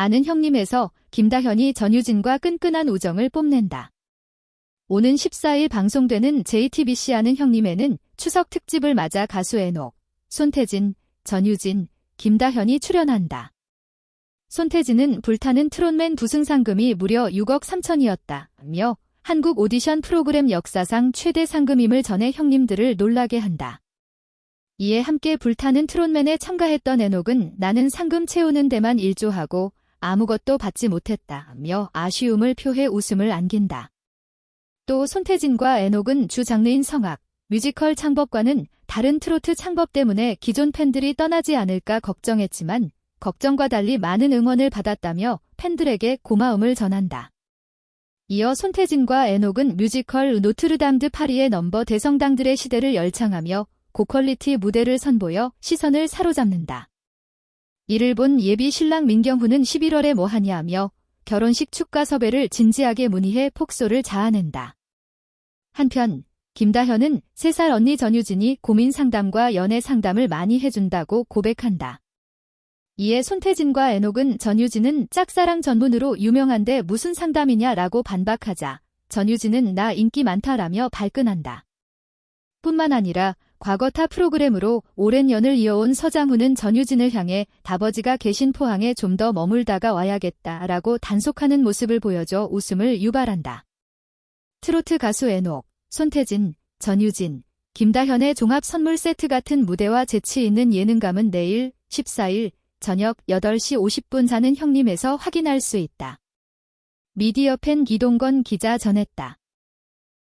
아는 형님에서 김다현이 전유진과 끈끈한 우정을 뽐낸다. 오는 14일 방송되는 JTBC 아는 형님에는 추석 특집을 맞아 가수 애녹, 손태진, 전유진, 김다현이 출연한다. 손태진은 불타는 트롯맨 부승 상금이 무려 6억 3천이었다며 한국 오디션 프로그램 역사상 최대 상금임을 전해 형님들을 놀라게 한다. 이에 함께 불타는 트롯맨에 참가했던 애녹은 나는 상금 채우는 데만 일조하고 아무것도 받지 못했다며 아쉬움을 표해 웃음을 안긴다. 또 손태진과 애녹은 주 장르인 성악, 뮤지컬 창법과는 다른 트로트 창법 때문에 기존 팬들이 떠나지 않을까 걱정했지만 걱정과 달리 많은 응원을 받았다며 팬들에게 고마움을 전한다. 이어 손태진과 애녹은 뮤지컬 노트르담 드 파리의 넘버 대성당들의 시대를 열창하며 고퀄리티 무대를 선보여 시선을 사로잡는다. 이를 본 예비 신랑 민경훈은 11월에 뭐하냐며 결혼식 축가 섭외를 진지하게 문의해 폭소를 자아낸다. 한편 김다현은 3살 언니 전유진이 고민 상담과 연애 상담을 많이 해준다고 고백한다. 이에 손태진과 애녹은 전유진은 짝사랑 전문으로 유명한데 무슨 상담이냐라고 반박하자 전유진은 나 인기 많다라며 발끈한다. 뿐만 아니라 과거 타 프로그램으로 오랜 연을 이어온 서장훈은 전유진을 향해 다버지가 계신 포항에 좀 더 머물다가 와야겠다라고 단속하는 모습을 보여줘 웃음을 유발한다. 트로트 가수 애녹, 손태진, 전유진, 김다현의 종합 선물 세트 같은 무대와 재치 있는 예능감은 내일 14일 저녁 8시 50분 자는 형님에서 확인할 수 있다. 미디어 팬 기동건 기자 전했다.